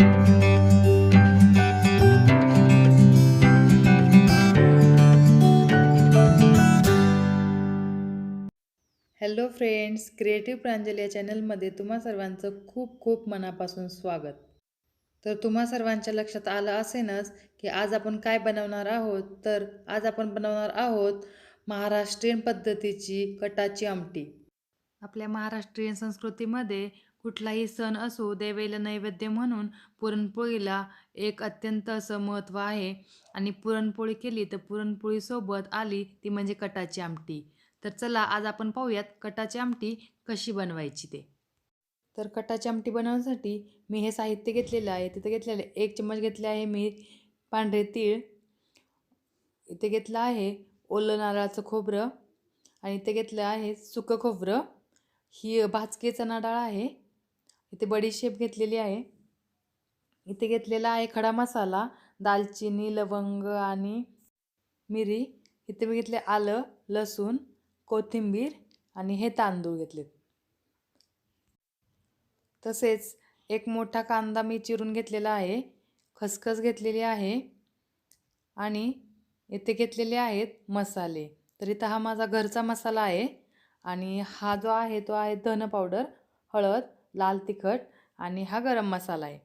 Hello friends creative प्रांजल या चॅनलमध्ये तुम्हा सर्वांचं खूप खूप मनापासून स्वागत. तर तुम्हा सर्वांच्या लक्षात आलं असेनच की आज आपण काय बनवणार आहोत? तर आज आपण बनवणार आहोत महाराष्ट्रीयन पद्धतीची कटाची आमटी. आपल्या महाराष्ट्रीयन संस्कृतीमध्ये कुठलाही सण असो देवेला नैवेद्य म्हणून पुरणपोळीला एक अत्यंत असं महत्त्व आहे. आणि पुरणपोळी केली तर पुरणपोळीसोबत आली ती म्हणजे कटाची आमटी. तर चला आज आपण पाहूयात कटाची आमटी कशी बनवायची ते. तर कटाची आमटी बनवण्यासाठी मी हे साहित्य घेतलेलं आहे. तिथे घेतलेलं आहे एक चम्मच घेतले आहे मी पांढरे तीळ. इथे घेतलं आहे ओलं नारळाचं खोबरं. आणि इथे घेतलं आहे सुकं खोबरं. ही भाजके चणा डाळ आहे. इथे बडीशेप घेतलेली आहे. इथे घेतलेला आहे खडा मसाला दालचिनी लवंग आणि मिरी. इथे मी घेतले आलं लसूण कोथिंबीर आणि हे तांदूळ घेतलेत. तसेच एक मोठा कांदा मी चिरून घेतलेला आहे खसखस घेतलेली आहे आणि इथे घेतलेले आहेत मसाले. तर इथं हा माझा घरचा मसाला आहे आणि हा जो आहे तो आहे धन पावडर हळद लाल तिखट आणि हा गरम मसाला आहे.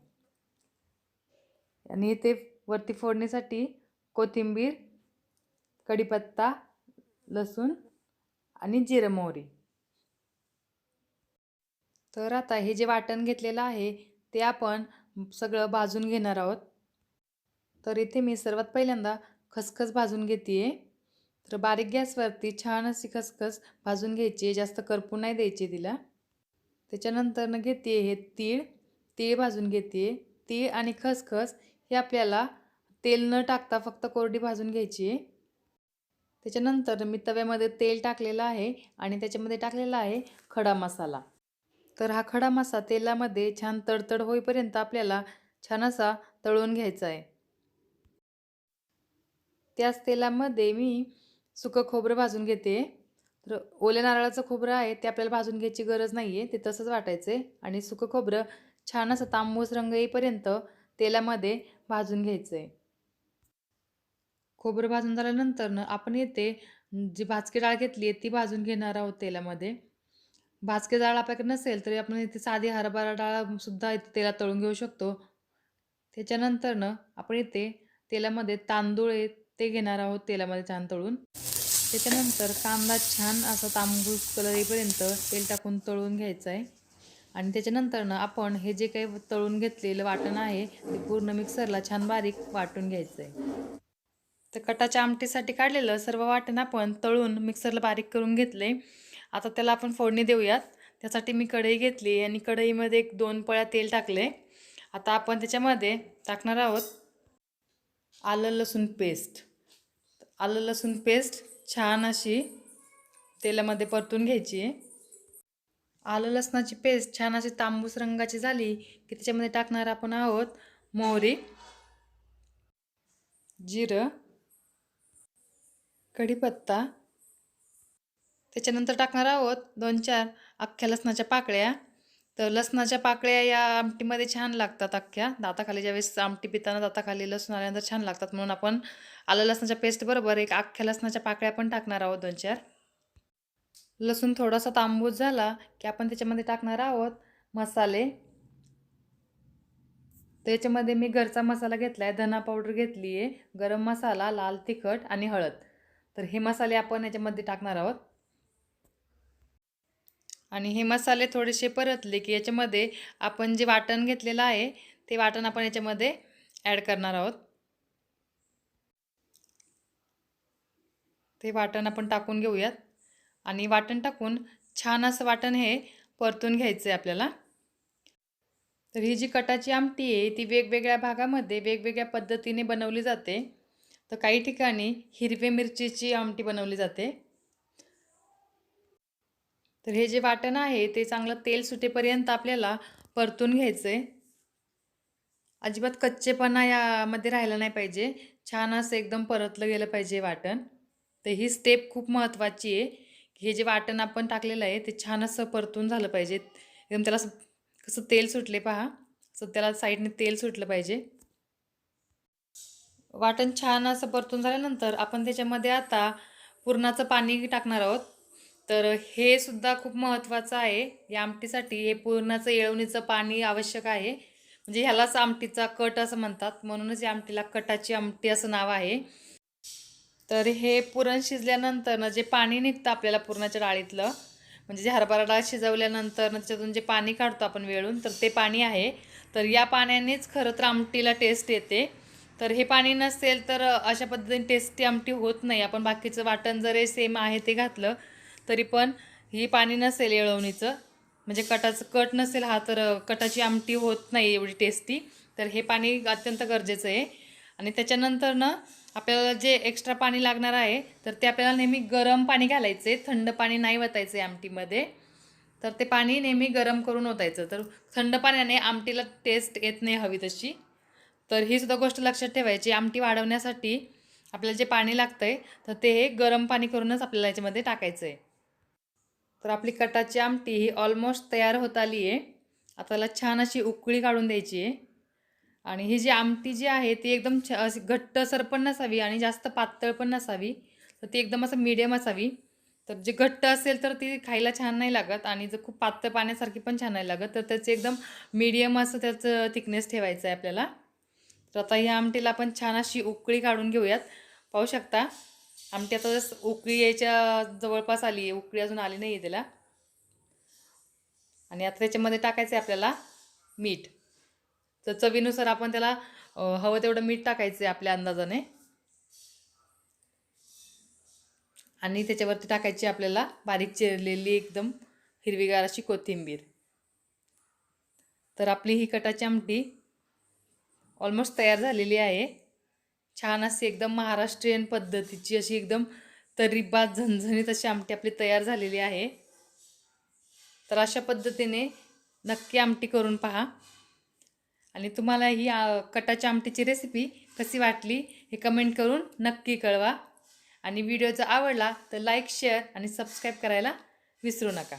आणि इथे वरती फोडणीसाठी कोथिंबीर कढीपत्ता लसूण आणि जिरं मोहरी. तर आता हे जे वाटण घेतलेलं आहे ते आपण सगळं भाजून घेणार आहोत. तर इथे मी सर्वात पहिल्यांदा खसखस भाजून घेते आहे तर बारीक गॅसवरती छान अशी खसखस भाजून घ्यायची आहे. जास्त करपू नाही द्यायची तिला. त्याच्यानंतरनं घेते हे तीळ तीळ भाजून घेते. तीळ आणि खसखस हे आपल्याला तेल न टाकता फक्त कोरडी भाजून घ्यायची. आहे त्याच्यानंतर मी तव्यामध्ये तेल टाकलेलं आहे आणि त्याच्यामध्ये टाकलेला आहे खडा मसाला. तर हा खडा मसा तेलामध्ये छान तडतड होईपर्यंत आपल्याला छान असा तळून घ्यायचा आहे. त्याच तेलामध्ये मी सुकं खोबरं भाजून घेते. तर ओल्या नारळाचं खोबरं आहे ते आपल्याला भाजून घ्यायची गरज नाही आहे ते तसंच वाटायचं. आहे आणि सुकं खोबरं छान असं तांबूस रंग येईपर्यंत तेलामध्ये भाजून घ्यायचं आहे खोबरं भाजून झाल्यानंतरनं आपण येते जी भाजकी डाळ घेतली आहे ती भाजून घेणार आहोत तेलामध्ये. भाजकी डाळ आपल्याकडे नसेल तरी आपण इथे साधी हरभरा डाळसुद्धा इथे तेलात तळून घेऊ शकतो. त्याच्यानंतर ना आपण इथे तेलामध्ये तांदूळ आहे ते घेणार आहोत तेलामध्ये छान तळून. त्याच्यानंतर कांदा छान असा तांबूस कलर येईपर्यंत तेल टाकून तळून घ्यायचं आहे आणि त्याच्यानंतर ना आपण हे जे काही तळून घेतलेलं वाटण आहे ते पूर्ण मिक्सरला छान बारीक वाटून घ्यायचं आहे तर कटाच्या आमटीसाठी काढलेलं सर्व वाटण आपण तळून मिक्सरला बारीक करून घेतले आता त्याला आपण फोडणी देऊयात. त्यासाठी मी कढई घेतली आणि कढईमध्ये एक दोन पळ्या तेल टाकले आता आपण त्याच्यामध्ये टाकणार आहोत आलं लसूण पेस्ट आलं लसूण पेस्ट छान अशी तेलामध्ये परतून घ्यायची. आहे आलं लसणाची पेस्ट छान अशी तांबूस रंगाची झाली की त्याच्यामध्ये टाकणार आपण आहोत मोहरी जिरं कढीपत्ता. त्याच्यानंतर टाकणार आहोत दोन चार अख्ख्या लसणाच्या पाकळ्या. तर लसणाच्या पाकळ्या या आमटीमध्ये छान लागतात अख्ख्या. दाताखाली ज्यावेळेस आमटी पिताना दाताखाली लसूण आल्यानंतर छान लागतात. म्हणून आपण आलं लसणाच्या पेस्टबरोबर एक अख्ख्या लसणाच्या पाकळ्या पण टाकणार आहोत दोन चार. लसूण थोडासा तांबूस झाला की आपण त्याच्यामध्ये टाकणार आहोत मसाले. त्याच्यामध्ये मी घरचा मसाला घेतला आहे धना पावडर घेतली आहे गरम मसाला लाल तिखट आणि हळद. तर हे मसाले आपण याच्यामध्ये टाकणार आहोत. आणि हे मसाले थोडेसे परतले की याच्यामध्ये आपण जे वाटण घेतलेलं आहे ते वाटण आपण याच्यामध्ये ॲड करणार आहोत. ते वाटण आपण टाकून घेऊयात. आणि वाटण टाकून छान असं वाटण हे परतून घ्यायचं आहे आपल्याला. तर ही जी कटाची आमटी आहे ती वेगवेगळ्या भागामध्ये वेगवेगळ्या पद्धतीने बनवली जाते. तर काही ठिकाणी हिरवे मिरचीची आमटी बनवली जाते. तर हे जे वाटण आहे ते चांगलं तेल सुटेपर्यंत आपल्याला परतून घ्यायचं आहे अजिबात कच्चेपणा यामध्ये राहिला नाही पाहिजे. छान असं एकदम परतलं गेलं पाहिजे वाटण. तर ही स्टेप खूप महत्त्वाची आहे. हे जे वाटण आपण टाकलेलं आहे ते छान असं परतून झालं पाहिजे. एकदम त्याला असं कसं तेल सुटले पहा. असं त्याला साईडने तेल सुटलं पाहिजे. वाटण छान असं परतून झाल्यानंतर आपण त्याच्यामध्ये आता पुरणाचं पाणी टाकणार आहोत. तर हे सुद्धा खूप महत्त्वाचं आहे. या आमटीसाठी हे पुरणाचं येळवणीचं पाणी आवश्यक आहे. म्हणजे ह्यालाच आमटीचा कट असं म्हणतात. म्हणूनच या आमटीला कटाची आमटी असं नाव आहे. तर हे पुरण शिजल्यानंतरनं जे पाणी निघतं आपल्याला पुरणाच्या डाळीतलं म्हणजे जे हरभरा डाळ शिजवल्यानंतर त्याच्यातून जे पाणी काढतो आपण वेळून तर ते पाणी आहे. तर या पाण्यानेच खरं तर आमटीला टेस्ट येते. तर हे पाणी नसेल तर अशा पद्धतीने टेस्टी आमटी होत नाही. आपण बाकीचं वाटण जर सेम आहे ते घातलं तरी पण ही पाणी नसेल येळवणीचं. म्हणजे कटाचं कट नसेल हा तर कटाची आमटी होत नाही एवढी टेस्टी तर हे पाणी अत्यंत गरजेचं आहे. आणि त्याच्यानंतर ना आपल्याला जे एक्स्ट्रा पाणी लागणार आहे तर ते आपल्याला नेहमी गरम पाणी घालायचं आहे थंड पाणी नाही वतायचं आहे आमटीमध्ये. तर ते पाणी नेहमी गरम करून ओतायचं. तर थंड पाण्याने आमटीला टेस्ट येत नाही हवी तशी. तर ही सुद्धा गोष्ट लक्षात ठेवायची. आमटी वाढवण्यासाठी आपल्याला जे पाणी लागतं आहे तर ते हे गरम पाणी करूनच आपल्याला याच्यामध्ये टाकायचं आहे तर आपली कटाची आमटी ही ऑलमोस्ट तयार होत आली आहे. आता त्याला छान अशी उकळी काढून द्यायची आहे. आणि ही जी आमटी जी आहे ती एकदम छ अशी घट्टसर पण नसावी आणि जास्त पातळ पण नसावी. तर ती एकदम असं मीडियम असावी. तर जे घट्ट असेल तर ती खायला छान नाही लागत आणि जर खूप पातळ पाण्यासारखी पण छान नाही लागत तर त्याचे एकदम मीडियम असं त्याचं थिकनेस ठेवायचं आहे आपल्याला. तर आता ह्या आमटीला आपण छान अशी उकळी काढून घेऊयात. पाहू शकता. आमटी आता उकळी यायच्या जवळपास आली आहे. उकळी अजून आली नाही आहे त्याला. आणि आता त्याच्यामध्ये टाकायचं आहे आपल्याला मीठ. तर चवीनुसार आपण त्याला हवं तेवढं मीठ टाकायचं आहे आपल्या अंदाजाने. आणि त्याच्यावरती टाकायची आपल्याला बारीक चिरलेली एकदम हिरवीगार अशी कोथिंबीर. तर आपली ही कटाची आमटी ऑलमोस्ट तयार झालेली आहे. छान अशी एकदम महाराष्ट्रीयन पद्धतीची अशी एकदम तरीबात झणझणीत अशी आमटी आपली तयार झालेली आहे. तर अशा पद्धतीने नक्की आमटी करून पहा. आणि तुम्हाला ही कटाच्या आमटीची रेसिपी कशी वाटली हे कमेंट करून नक्की कळवा. आणि व्हिडिओ जर आवडला तर लाईक शेअर आणि सबस्क्राईब करायला विसरू नका.